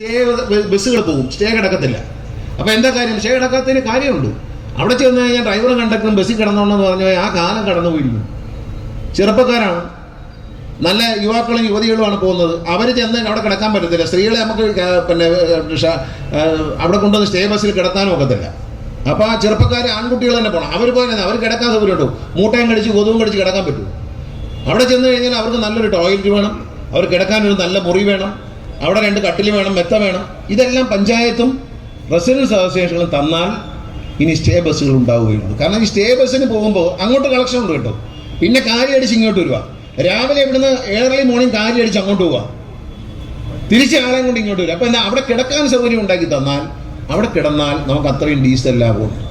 Stay ബസ്സുകൾ പോകും. Stay കിടക്കത്തില്ല. അപ്പൊ എന്താ കാര്യം? സ്റ്റേ കിടക്കാത്തതിന് കാര്യമുണ്ട്? അവിടെ ചെന്ന് കഴിഞ്ഞാൽ ഡ്രൈവറും കണ്ടക്ടറും ബസ്സിൽ കിടന്നോണ്ടെന്ന് പറഞ്ഞു ആ കാലം കടന്നു പോയിരിക്കും ചെറുപ്പക്കാരാണ്. നല്ല യുവാക്കളും യുവതികളുമാണ് പോകുന്നത്. അവർ ചെന്ന് അവിടെ കിടക്കാൻ പറ്റത്തില്ല. സ്ത്രീകളെ നമുക്ക് പിന്നെ അവിടെ കൊണ്ടുവന്ന് സ്റ്റേ ബസ്സിൽ കിടത്താനും ഒക്കത്തില്ല. അപ്പോൾ ആ ചെറുപ്പക്കാർ ആൺകുട്ടികൾ തന്നെ പോകണം അവർ പോയാൽ അവർ കിടക്കാൻ സൗകര്യമുണ്ടോ മൂട്ടയും കടിച്ച് കൊതുവും കടിച്ച് കിടക്കാൻ പറ്റും അവിടെ ചെന്ന് കഴിഞ്ഞാൽ അവർക്ക് നല്ലൊരു ടോയ്ലറ്റ് വേണം. അവർ കിടക്കാനൊരു നല്ല മുറി വേണം. അവിടെ രണ്ട് കട്ടിൽ വേണം മെത്ത വേണം. ഇതെല്ലാം പഞ്ചായത്തും റെസിഡൻസ് അസോസിയേഷനും തന്നാൽ ഇനി സ്റ്റേ ബസ്സുകൾ ഉണ്ടാവുകയുള്ളൂ. കാരണം ഈ സ്റ്റേ ബസ്സിന് പോകുമ്പോൾ അങ്ങോട്ട് കളക്ഷൻ ഉണ്ട് കേട്ടോ. പിന്നെ കാരി അടിച്ച് ഇങ്ങോട്ട് വരിക. രാവിലെ ഇവിടുന്ന് ഏർലി മോർണിംഗ് കാരി അടിച്ച് അങ്ങോട്ട് പോവുക. തിരിച്ച് ആളെയും കൊണ്ട് ഇങ്ങോട്ട് വരും അപ്പോൾ എന്താ അവിടെ കിടക്കാൻ സൗകര്യം ഉണ്ടാക്കി തന്നാൽ അവിടെ കിടന്നാൽ നമുക്ക് അത്രയും ഡീസൽ ലാഭമുണ്ട്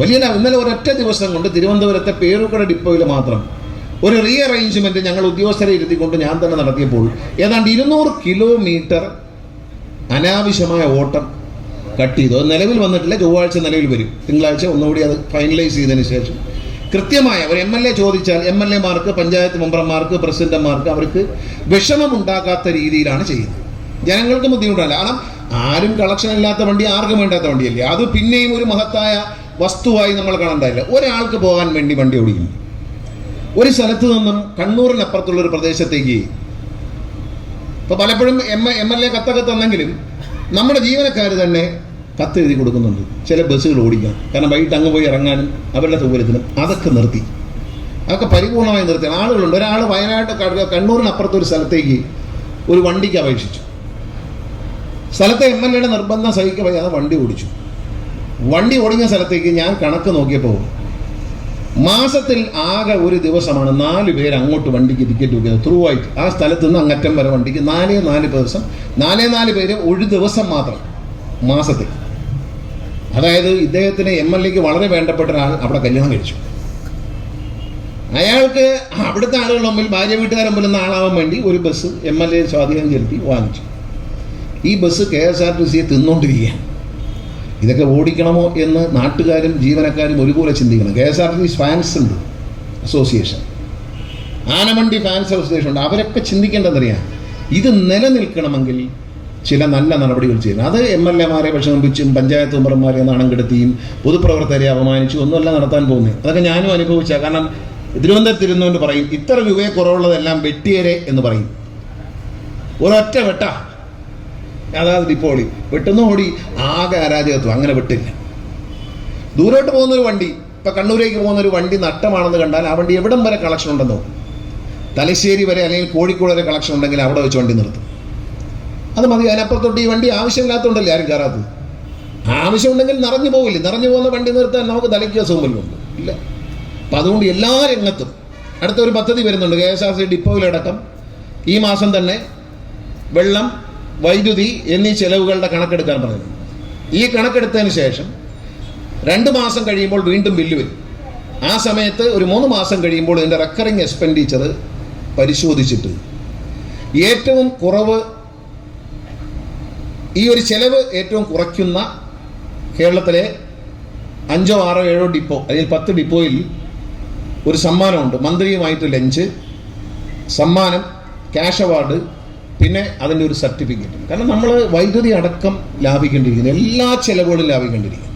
വലിയ ഇന്നലെ ഒരൊറ്റ ദിവസം കൊണ്ട് തിരുവനന്തപുരത്തെ പേരൂക്കട ഡിപ്പോയിൽ മാത്രം ഒരു റീ അറേഞ്ച്മെന്റ് ഞങ്ങൾ ഉദ്യോഗസ്ഥരെ ഇരുത്തിക്കൊണ്ട് ഞാൻ തന്നെ നടത്തിയപ്പോൾ ഏതാണ്ട് ഇരുന്നൂറ് കിലോമീറ്റർ അനാവശ്യമായ ഓട്ടം കട്ട് ചെയ്തു. അത് നിലവിൽ വന്നിട്ടില്ല ചൊവ്വാഴ്ച നിലവിൽ വരും. തിങ്കളാഴ്ച ഒന്നുകൂടി അത് ഫൈനലൈസ് ചെയ്തതിന് ശേഷം. കൃത്യമായ ഒരു എം എൽ എ ചോദിച്ചാൽ എം എൽ മാർക്ക്, പഞ്ചായത്ത് മെമ്പർമാർക്ക് പ്രസിഡന്റുമാർക്ക് അവർക്ക് വിഷമമുണ്ടാക്കാത്ത രീതിയിലാണ് ചെയ്യുന്നത്. ജനങ്ങൾക്ക് ബുദ്ധിമുട്ടല്ല. കാരണം ആരും കളക്ഷൻ ഇല്ലാത്ത വണ്ടി ആർക്കും വേണ്ടാത്ത വണ്ടിയല്ലേ. അത് പിന്നെയും ഒരു മഹത്തായ വസ്തുവായി നമ്മൾ കാണണ്ടായില്ല ഒരാൾക്ക് പോകാൻ വേണ്ടി വണ്ടി ഓടിക്കുന്നു. ഒരു സ്ഥലത്ത് നിന്നും കണ്ണൂരിനപ്പുറത്തുള്ള ഒരു പ്രദേശത്തേക്ക്. ഇപ്പൊ പലപ്പോഴും എം എം എൽ എ കത്തൊക്കെ തന്നെങ്കിലും നമ്മുടെ ജീവനക്കാർ തന്നെ കത്ത് എഴുതി കൊടുക്കുന്നുണ്ട്. ചില ബസ്സുകൾ ഓടിക്കാം കാരണം വൈകിട്ട് അങ്ങ് പോയി ഇറങ്ങാനും അവരുടെ സൗകര്യത്തിനും അതൊക്കെ നിർത്തി. അതൊക്കെ പരിപൂർണമായി നിർത്തി. ആളുകളുണ്ട്. ഒരാൾ വയനാട് കണ്ണൂരിനപ്പുറത്ത് ഒരു സ്ഥലത്തേക്ക് ഒരു വണ്ടിക്ക് അപേക്ഷിച്ചു. സ്ഥലത്തെ എം എൽ എയുടെ നിർബന്ധം വയ്യാതെ വണ്ടി ഓടിച്ചു. വണ്ടി ഓടിഞ്ഞ സ്ഥലത്തേക്ക് ഞാൻ കണക്ക് നോക്കിയപ്പോൾ മാസത്തിൽ ആകെ ഒരു ദിവസമാണ് നാല് പേര് അങ്ങോട്ട് വണ്ടിക്ക് ടിക്കറ്റ് വയ്ക്കുന്നത് ത്രൂ ആയിട്ട്. ആ സ്ഥലത്ത് നിന്ന് അങ്ങറ്റം വരെ വണ്ടിക്ക് നാലേ നാല് ദിവസം നാലേ നാല് പേര് ഒരു ദിവസം മാത്രം മാസത്തിൽ. അതായത് ഇദ്ദേഹത്തിന് എം എൽ എക്ക് വളരെ വേണ്ടപ്പെട്ട ഒരാൾ അവിടെ കല്യാണം കഴിച്ചു. അയാൾക്ക് അവിടുത്തെ ആളുകൾ മുമ്പിൽ ഭാര്യ വീട്ടുകാരൻ മുമ്പിൽ ആളാവാൻ വേണ്ടി ഒരു ബസ് എം എൽ എ സ്വാധീനം ചെലുത്തി വാങ്ങിച്ചു. ഈ bus K S R T സിയെ തിന്നുകൊണ്ടിരിക്കുകയാണ് ഇതൊക്കെ ഓടിക്കണമോ എന്ന് നാട്ടുകാരും ജീവനക്കാരും ഒരുപോലെ ചിന്തിക്കണം. K S R T fans ഉണ്ട്. അസോസിയേഷൻ ആനമണ്ടി ഫാൻസ് അസോസിയേഷൻ ഉണ്ട്. അവരൊക്കെ ചിന്തിക്കേണ്ടതറിയാം. ഇത് നിലനിൽക്കണമെങ്കിൽ ചില നല്ല നടപടികൾ ചെയ്യണം. അത് എം എൽ എമാരെ വിഷമിപ്പിച്ചും പഞ്ചായത്ത് മെമ്പർമാരെ നാണം കെടുത്തിയും പൊതുപ്രവർത്തകരെ അപമാനിച്ചും ഒന്നുമല്ല നടത്താൻ പോകുന്നത്. അതൊക്കെ ഞാനും അനുഭവിച്ച. കാരണം തിരുവനന്തപുരത്ത് ഇരുന്നുകൊണ്ട് പറയും ഇത്ര രൂപയെ കുറവുള്ളതെല്ലാം വെട്ടിയരെ എന്ന് പറയും. ഒരൊറ്റ വെട്ട അതായത് ഡിപ്പോളി വെട്ടുന്ന ഓടി ആകെ അരാജകത്വം. അങ്ങനെ വെട്ടില്ല. ദൂരോട്ട് പോകുന്ന ഒരു വണ്ടി ഇപ്പൊ കണ്ണൂരേക്ക് പോകുന്ന ഒരു വണ്ടി നട്ടമാണെന്ന് കണ്ടാൽ ആ വണ്ടി എവിടം വരെ കളക്ഷൻ ഉണ്ടെന്ന് നോക്കും. തലശ്ശേരി വരെ അല്ലെങ്കിൽ കോഴിക്കോട് വരെ കളക്ഷൻ ഉണ്ടെങ്കിൽ അവിടെ വെച്ച് വണ്ടി നിർത്തും. അത് മതി. അതിനപ്പുറത്തോട്ട് ഈ വണ്ടി ആവശ്യമില്ലാത്തതുകൊണ്ടല്ലേ ആരും കയറാത്തത്? ആവശ്യമുണ്ടെങ്കിൽ നിറഞ്ഞു പോകില്ല നിറഞ്ഞു പോകുന്ന വണ്ടി നിർത്താൻ നമുക്ക് തലയ്ക്ക് അസുഖമല്ലുണ്ട് ഇല്ല. അപ്പം അതുകൊണ്ട് എല്ലാ രംഗത്തും അടുത്തൊരു പദ്ധതി വരുന്നുണ്ട്. കെ എസ് ആർ സി ഡിപ്പോയിലടക്കം ഈ മാസം തന്നെ വെള്ളം വൈദ്യുതി എന്നീ ചെലവുകളുടെ കണക്കെടുക്കാൻ പറഞ്ഞു ഈ കണക്കെടുത്തതിന് ശേഷം രണ്ട് മാസം കഴിയുമ്പോൾ വീണ്ടും ബില്ല് വരും. ആ സമയത്ത് ഒരു മൂന്ന് മാസം കഴിയുമ്പോൾ ഇതിന്റെ റെക്കറിങ് എക്സ്പെൻഡിച്ചർ പരിശോധിച്ചിട്ട് ഏറ്റവും കുറവ് ഈ ഒരു ചെലവ് ഏറ്റവും കുറയ്ക്കുന്ന കേരളത്തിലെ അഞ്ചോ ആറോ ഏഴോ ഡിപ്പോ അല്ലെങ്കിൽ പത്ത് ഡിപ്പോയിൽ ഒരു സമ്മാനമുണ്ട്. മന്ത്രിയുമായിട്ട് ലഞ്ച് സമ്മാനം ക്യാഷ് അവാർഡ് പിന്നെ അതിന്റെ ഒരു സർട്ടിഫിക്കറ്റും. കാരണം നമ്മൾ വൈദ്യുതി അടക്കം ലാഭിക്കേണ്ടിയിരിക്കുന്നു. എല്ലാ ചിലവുകളും ലാഭിക്കേണ്ടിയിരിക്കുന്നു.